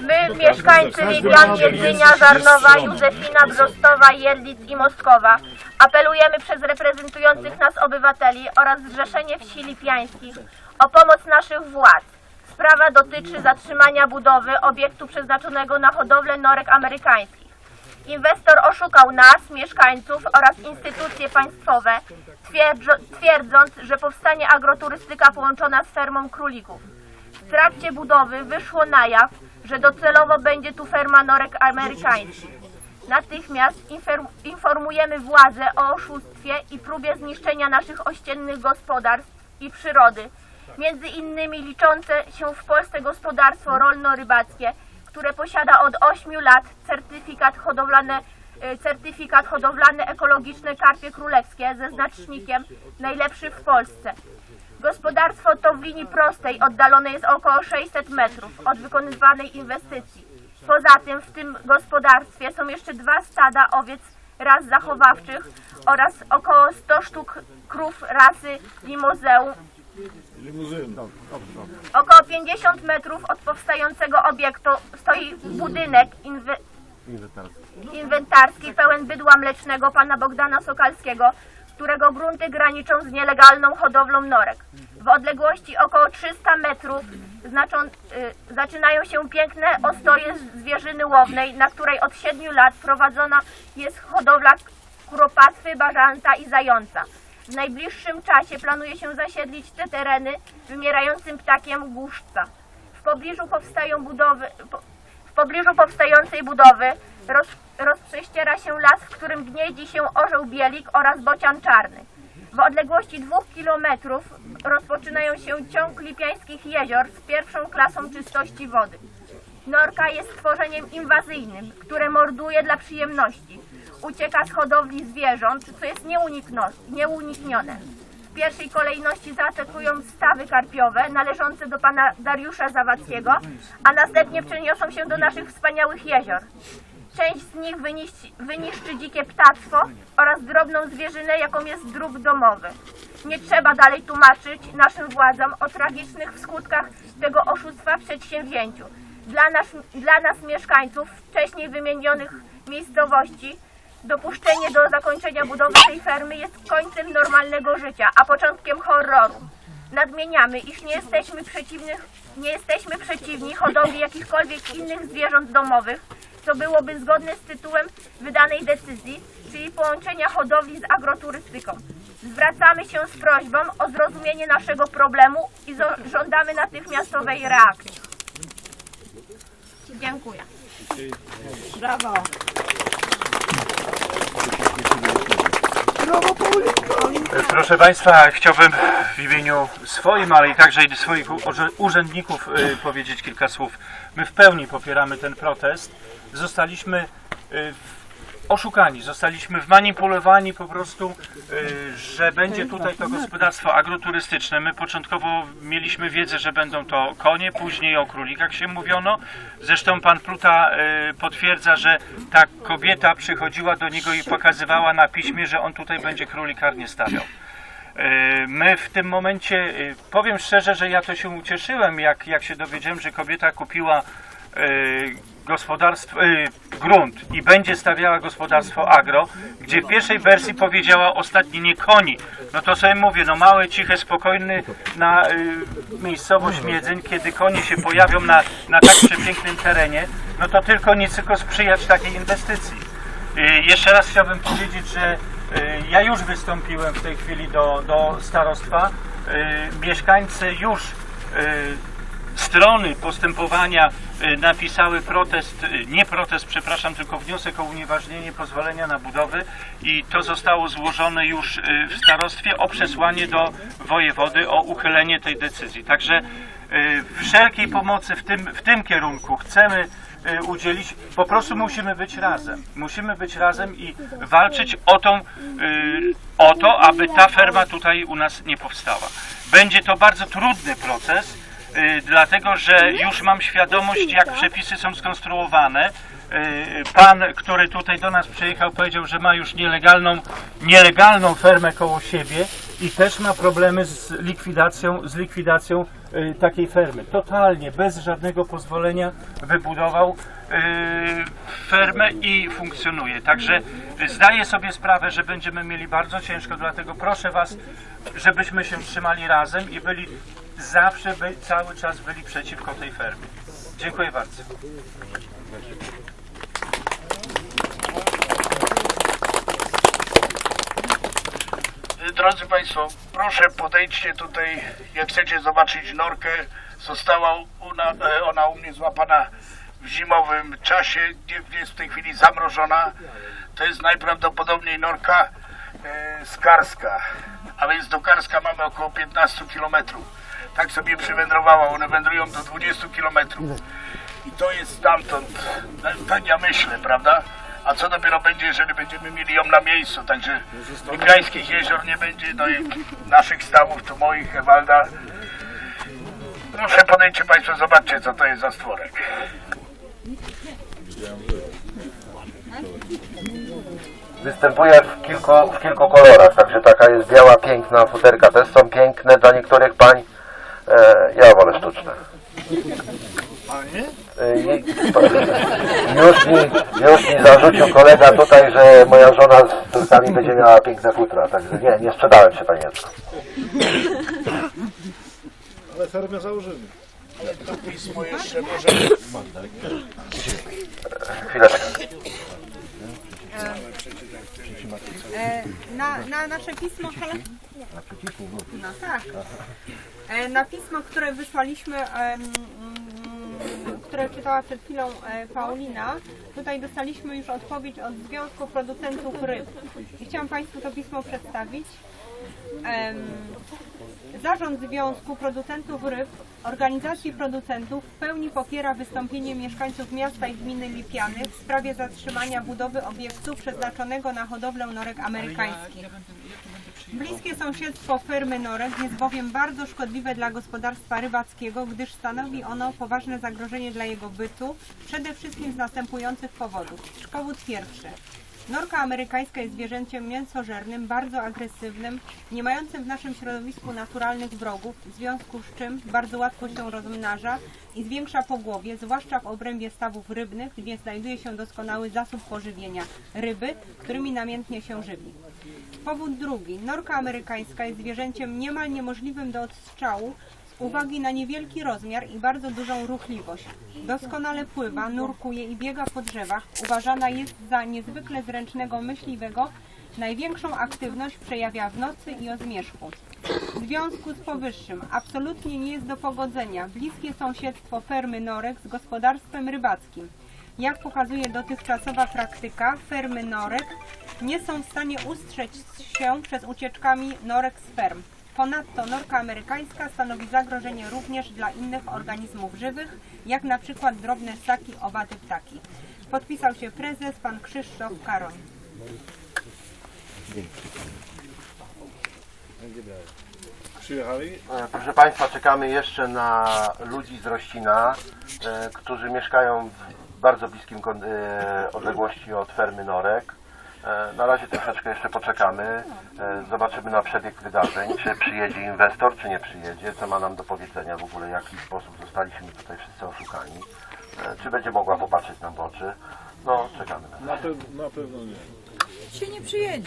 My, mieszkańcy Wiglian, Jedzynia, Żarnowa, Józefina, Brzostowa, Jedlic i Mostkowa, apelujemy przez reprezentujących nas obywateli oraz Zrzeszenie Wsi Lipiańskich o pomoc naszych władz. Sprawa dotyczy zatrzymania budowy obiektu przeznaczonego na hodowlę norek amerykańskich. Inwestor oszukał nas, mieszkańców oraz instytucje państwowe, twierdząc, że powstanie agroturystyka połączona z fermą królików. W trakcie budowy wyszło na jaw, że docelowo będzie tu ferma norek amerykańskich. Natychmiast informujemy władze o oszustwie i próbie zniszczenia naszych ościennych gospodarstw i przyrody, między innymi liczące się w Polsce gospodarstwo rolno-rybackie, które posiada od 8 lat certyfikat hodowlane, e, certyfikat hodowlane ekologiczne karpie królewskie ze znacznikiem najlepszy w Polsce. Gospodarstwo to w linii prostej oddalone jest około 600 metrów od wykonywanej inwestycji. Poza tym w tym gospodarstwie są jeszcze dwa stada owiec ras zachowawczych oraz około 100 sztuk krów rasy limuzeu. Około 50 metrów od powstającego obiektu stoi budynek inwe- inwentarski pełen bydła mlecznego pana Bogdana Sokalskiego, którego grunty graniczą z nielegalną hodowlą norek. W odległości około 300 metrów znaczą, y, zaczynają się piękne ostoje zwierzyny łownej, na której od 7 lat prowadzona jest hodowla kuropatwy, bażanta i zająca. W najbliższym czasie planuje się zasiedlić te tereny wymierającym ptakiem głuszca. W pobliżu powstają budowy, po, w pobliżu powstającej budowy roz, rozprześciera się las, w którym gnieździ się orzeł bielik oraz bocian czarny. W odległości dwóch kilometrów rozpoczynają się ciąg lipiańskich jezior z pierwszą klasą czystości wody. Norka jest stworzeniem inwazyjnym, które morduje dla przyjemności. Ucieka z hodowli zwierząt, co jest nieuniknione. W pierwszej kolejności zaatakują stawy karpiowe należące do pana Dariusza Zawadzkiego, a następnie przeniosą się do naszych wspaniałych jezior. Część z nich wyniszczy, wyniszczy dzikie ptactwo oraz drobną zwierzynę, jaką jest drób domowy. Nie trzeba dalej tłumaczyć naszym władzom o tragicznych skutkach tego oszustwa w przedsięwzięciu. Dla nas, dla nas mieszkańców wcześniej wymienionych miejscowości dopuszczenie do zakończenia budowy tej fermy jest końcem normalnego życia, a początkiem horroru. Nadmieniamy, iż nie jesteśmy, przeciwnych, nie jesteśmy przeciwni hodowli jakichkolwiek innych zwierząt domowych, co byłoby zgodne z tytułem wydanej decyzji, czyli połączenia hodowli z agroturystyką. Zwracamy się z prośbą o zrozumienie naszego problemu i żądamy natychmiastowej reakcji. Dziękuję. Brawo. Proszę Państwa, chciałbym w imieniu swoim, ale i także i swoich urzędników y, powiedzieć kilka słów. My w pełni popieramy ten protest. Zostaliśmy y, w- oszukani, zostaliśmy wmanipulowani po prostu, y, że będzie tutaj to gospodarstwo agroturystyczne. My początkowo mieliśmy wiedzę, że będą to konie, później o królikach się mówiono. Zresztą pan Pluta y, potwierdza, że ta kobieta przychodziła do niego i pokazywała na piśmie, że on tutaj będzie królikarnię stawiał. E, My w tym momencie, powiem szczerze, że ja to się ucieszyłem, jak, jak się dowiedziałem, że kobieta kupiła gospodarstwo, e, grunt i będzie stawiała gospodarstwo agro, gdzie w pierwszej wersji powiedziała ostatni nie koni. No to sobie mówię, no małe, ciche, spokojny na e, miejscowość Miedzeń, kiedy konie się pojawią na, na tak przepięknym terenie, no to tylko nie tylko sprzyjać takiej inwestycji. Y, Jeszcze raz chciałbym powiedzieć, że y, ja już wystąpiłem w tej chwili do, do starostwa. Y, Mieszkańcy już y, strony postępowania y, napisały protest, y, nie protest, przepraszam, tylko wniosek o unieważnienie pozwolenia na budowę i to zostało złożone już y, w starostwie o przesłanie do wojewody o uchylenie tej decyzji. Także wszelkiej pomocy w tym, w tym kierunku chcemy udzielić, po prostu musimy być razem. Musimy być razem i walczyć o, tą, o to, aby ta ferma tutaj u nas nie powstała. Będzie to bardzo trudny proces, y, dlatego że już mam świadomość, jak przepisy są skonstruowane. Y, Pan, który tutaj do nas przyjechał, powiedział, że ma już nielegalną, nielegalną fermę koło siebie i też ma problemy z likwidacją, z likwidacją y, takiej fermy. Totalnie, bez żadnego pozwolenia wybudował y, fermę i funkcjonuje. Także zdaję sobie sprawę, że będziemy mieli bardzo ciężko, dlatego proszę Was, żebyśmy się trzymali razem i byli zawsze, by, cały czas byli przeciwko tej fermie. Dziękuję bardzo. Drodzy Państwo, proszę podejdźcie tutaj, jak chcecie zobaczyć norkę. Została u na, e, ona u mnie złapana w zimowym czasie, jest w tej chwili zamrożona. To jest najprawdopodobniej norka e, skarska, a więc do Karska mamy około 15 km. Tak sobie przywędrowała, one wędrują do 20 km. I to jest stamtąd, tak ja myślę, prawda? A co dopiero będzie, jeżeli będziemy mieli ją na miejscu, także Migrańskich jezior nie będzie, no i naszych stawów, tu moich, Ewalda. Proszę podejdźcie Państwo, zobaczcie co to jest za stworek. Występuje w kilku, w kilku kolorach, także taka jest biała, piękna futerka. Też są piękne dla niektórych pań. E, ja wolę sztuczne. E, i- już, mi, już mi zarzucił kolega tutaj, że moja żona z córkami będzie miała piękne futra, także nie, nie sprzedałem się panienko. Ale fermę założymy. Pismo jeszcze może... Chwileczkę. E, na, na nasze pismo. No tak. E, na pismo, które wysłaliśmy, em, mm, które czytała przed chwilą e, Paulina, tutaj dostaliśmy już odpowiedź od Związku Producentów Ryb. I chciałam Państwu to pismo przedstawić. Zarząd Związku Producentów Ryb, Organizacji Producentów w pełni popiera wystąpienie mieszkańców miasta i gminy Lipiany w sprawie zatrzymania budowy obiektu przeznaczonego na hodowlę norek amerykańskich. Bliskie sąsiedztwo fermy norek jest bowiem bardzo szkodliwe dla gospodarstwa rybackiego, gdyż stanowi ono poważne zagrożenie dla jego bytu, przede wszystkim z następujących powodów. Powód pierwszy. Norka amerykańska jest zwierzęciem mięsożernym, bardzo agresywnym, nie mającym w naszym środowisku naturalnych wrogów, w związku z czym bardzo łatwo się rozmnaża i zwiększa pogłowie, zwłaszcza w obrębie stawów rybnych, gdzie znajduje się doskonały zasób pożywienia ryby, którymi namiętnie się żywi. Powód drugi. Norka amerykańska jest zwierzęciem niemal niemożliwym do odstrzału uwagi na niewielki rozmiar i bardzo dużą ruchliwość. Doskonale pływa, nurkuje i biega po drzewach. Uważana jest za niezwykle zręcznego myśliwego. Największą aktywność przejawia w nocy i o zmierzchu. W związku z powyższym absolutnie nie jest do pogodzenia bliskie sąsiedztwo fermy norek z gospodarstwem rybackim. Jak pokazuje dotychczasowa praktyka, fermy norek nie są w stanie ustrzec się przed ucieczkami norek z ferm. Ponadto norka amerykańska stanowi zagrożenie również dla innych organizmów żywych, jak na przykład drobne ssaki, owady, ptaki. Podpisał się prezes pan Krzysztof Karoń. Przyjechali? E, Proszę Państwa, czekamy jeszcze na ludzi z Rościna, e, którzy mieszkają w bardzo bliskim e, odległości od fermy Norek. E, Na razie troszeczkę jeszcze poczekamy, e, zobaczymy na przebieg wydarzeń, czy przyjedzie inwestor, czy nie przyjedzie, co ma nam do powiedzenia w ogóle, w jaki sposób zostaliśmy tutaj wszyscy oszukani, e, czy będzie mogła popatrzeć nam w oczy. No, czekamy na to. Na, pe- na pewno nie. Się nie przyjedzie.